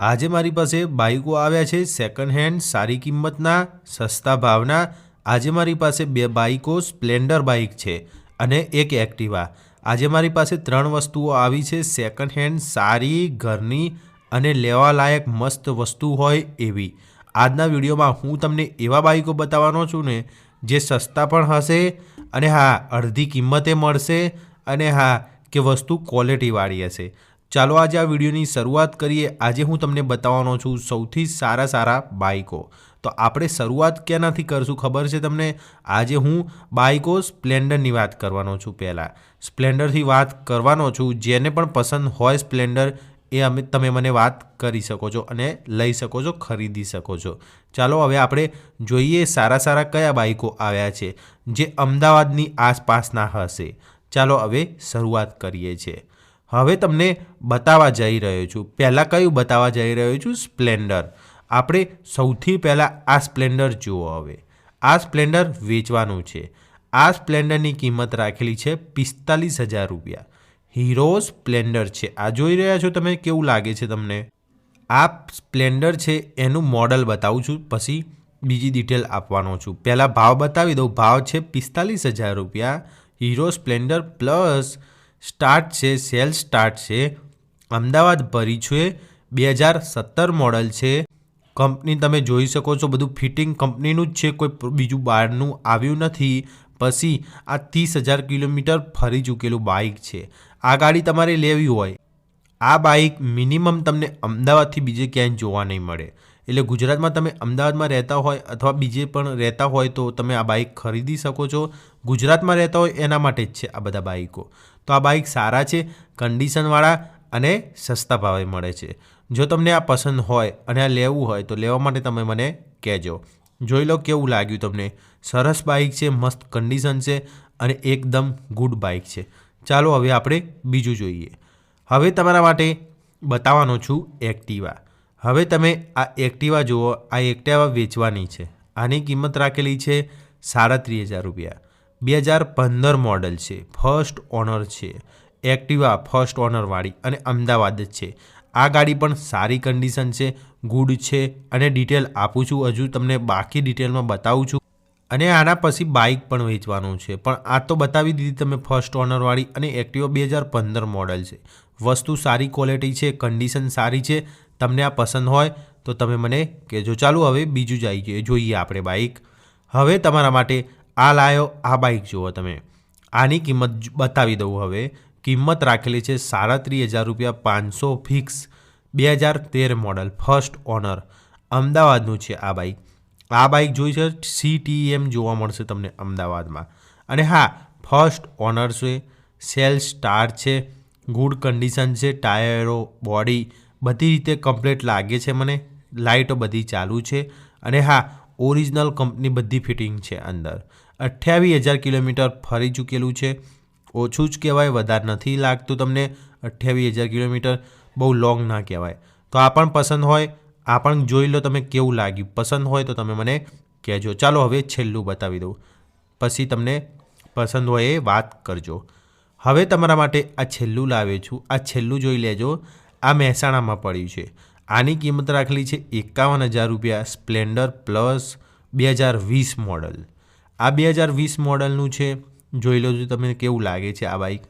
આજે મારી પાસે બાઇકો આવ્યા છે સેકન્ડ હેન્ડ સારી કિંમતના, સસ્તા ભાવના. આજે મારી પાસે બે બાઇકો સ્પ્લેન્ડર બાઇક છે અને એક એક્ટિવા. આજે મારી પાસે ત્રણ વસ્તુઓ આવી છે સેકન્ડ હેન્ડ સારી, ઘરની અને લેવા લાયક મસ્ત વસ્તુ હોય એવી. આજના વિડીયોમાં હું તમને એવા બાઇકો બતાવવાનો છું ને, જે સસ્તા પણ હશે અને હા, અડધી કિંમતે મળશે અને હા, કે વસ્તુ ક્વોલિટીવાળી હશે. ચાલો આજે આ વિડીયોની શરૂઆત કરીએ. આજે હું તમને બતાવવાનો છું સૌથી સારા સારા બાઇકો. તો આપણે શરૂઆત ક્યાંનાથી કરશું ખબર છે તમને? આજે હું બાઇકો સ્પ્લેન્ડરની વાત કરવાનો છું પહેલાં. સ્પ્લેન્ડરથી વાત કરવાનો છું. જેને પણ પસંદ હોય સ્પ્લેન્ડર, એ અમે, તમે મને વાત કરી શકો છો અને લઈ શકો છો, ખરીદી શકો છો. ચાલો હવે આપણે જોઈએ સારા સારા કયા બાઇકો આવ્યા છે, જે અમદાવાદની આસપાસના હશે. ચાલો હવે શરૂઆત કરીએ છીએ. હવે તમને બતાવવા જઈ રહ્યો છું. પહેલાં કયું બતાવવા જઈ રહ્યો છું? સ્પ્લેન્ડર. આપણે સૌથી પહેલાં આ સ્પ્લેન્ડર જુઓ હવે. આ સ્પ્લેન્ડર વેચવાનું છે. આ સ્પ્લેન્ડરની કિંમત રાખેલી છે પિસ્તાલીસ હજાર રૂપિયા. હીરો સ્પ્લેન્ડર છે. આ જોઈ રહ્યા છો તમે? કેવું લાગે છે તમને? આ સ્પ્લેન્ડર છે, એનું મોડલ બતાવું છું. પછી બીજી ડિટેલ આપવાનો છું. પહેલાં ભાવ બતાવી દઉં. ભાવ છે પિસ્તાલીસ હજાર રૂપિયા. હીરો સ્પ્લેન્ડર પ્લસ સ્ટાર્ટ છે, સેલ સ્ટાર્ટ છે. અમદાવાદ ભરી છે, બે હજાર સત્તર મોડલ છે. કંપની તમે જોઈ શકો છો, બધું ફિટિંગ કંપનીનું જ છે, કોઈ બીજું બહારનું આવ્યું નથી. પછી આ ત્રીસ હજાર કિલોમીટર ફરી ચૂકેલું બાઇક છે. આ ગાડી તમારે લેવી હોય. આ બાઇક મિનિમમ તમને અમદાવાદથી બીજે ક્યાંય જોવા નહીં મળે. એટલે ગુજરાતમાં તમે અમદાવાદમાં રહેતા હોય અથવા બીજે પણ રહેતા હોય તો તમે આ બાઇક ખરીદી શકો છો. ગુજરાતમાં રહેતા હોય એના માટે જ છે આ બધા બાઇકો તો આ બાઇક સારા છે કન્ડિશનવાળા અને સસ્તા ભાવે મળે છે. જો તમને આ પસંદ હોય અને આ લેવું હોય તો લેવા માટે તમે મને કહેજો. જોઈ લો કેવું લાગ્યું તમને. સરસ બાઇક છે, મસ્ત કન્ડિશન છે અને એકદમ ગુડ બાઇક છે. ચાલો હવે આપણે બીજું જોઈએ. હવે તમારા માટે બતાવવાનો છું એક્ટિવા હવે તમે આ એક્ટિવા જુઓ, આ એક્ટિવા વેચવાની છે. આની કિંમત રાખેલી છે સાડત્રીસ હજાર રૂપિયા. બે હજાર પંદર મોડલ છે, ફર્સ્ટ ઓનર છે. એક્ટિવા ફર્સ્ટ ઓનરવાળી અને અમદાવાદ જ છે. આ ગાડી પણ સારી કન્ડિશન છે, ગુડ છે અને ડિટેલ આપું છું, હજુ તમને બાકી ડિટેલમાં બતાવું છું. અને આના પછી બાઇક પણ વેચવાનું છે, પણ આ તો બતાવી દીધી તમે ફર્સ્ટ ઓનરવાળી અને એક્ટિવા બે હજાર પંદર મોડલ છે. વસ્તુ સારી ક્વોલિટી છે, કન્ડિશન સારી છે તમને આ પસંદ હોય તો તમે મને કહેજો. ચાલો હવે બીજું જઈએ જોઈએ આપણે બાઇક હવે તમારા માટે આ લાયો, આ બાઇક જુઓ તમે. આની કિંમત બતાવી દઉં હવે. કિંમત રાખેલી છે સાડત્રીસ હજાર રૂપિયા પાંચસો ફિક્સ બે હજાર તેર મોડલ ફર્સ્ટ ઓનર અમદાવાદનું છે આ બાઇક આ બાઇક જોઈ છે સીટીએમ જોવા મળશે તમને અમદાવાદમાં. અને હા ફર્સ્ટ ઓનર છે સેલ સ્ટાર છે ગુડ કન્ડિશન છે ટાયરો બોડી બધી રીતે કમ્પ્લેટ લાગે છે મને. લાઇટો બધી ચાલુ છે અને હા ઓરિજિનલ કંપની બધી ફિટિંગ છે અંદર. અઠ્યાવીસ હજાર કિલોમીટર ફરી ચૂકેલું છે. ઓછું જ કહેવાય, વધારે નથી લાગતું તમને. અઠ્યાવીસ હજાર કિલોમીટર બહુ લોંગ ના કહેવાય. તો આ પણ પસંદ હોય. આ પણ જોઈ લો તમે કેવું લાગ્યું. પસંદ હોય તો તમે મને કહેજો. ચાલો હવે છેલ્લું બતાવી દઉં. પછી તમને પસંદ હોય એ વાત કરજો. હવે તમારા માટે આ છેલ્લું લાવે છું. આ છેલ્લું જોઈ લેજો. આ મહેસાણામાં પડ્યું છે. આની કિંમત રાખેલી છે એકાવન હજાર રૂપિયા સ્પ્લેન્ડર પ્લસ બે હજાર વીસ મોડલ. આ બે હજાર વીસ મોડલનું છે. જોઈ લો તમને કેવું લાગે છે આ બાઇક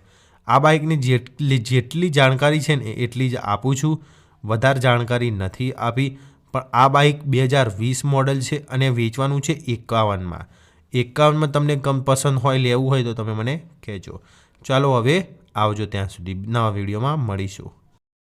આ બાઇકની જેટલી જેટલી જાણકારી છે ને એટલી જ આપું છું. વધારે જાણકારી નથી આપી, પણ આ બાઇક બે હજાર વીસ મોડલ છે અને વેચવાનું છે એકાવનમાં. એકાવનમાં તમને કમ પસંદ હોય લેવું હોય તો તમે મને કહેજો. ચાલો હવે આવજો ત્યાં સુધી. નવા વિડીયોમાં મળીશું.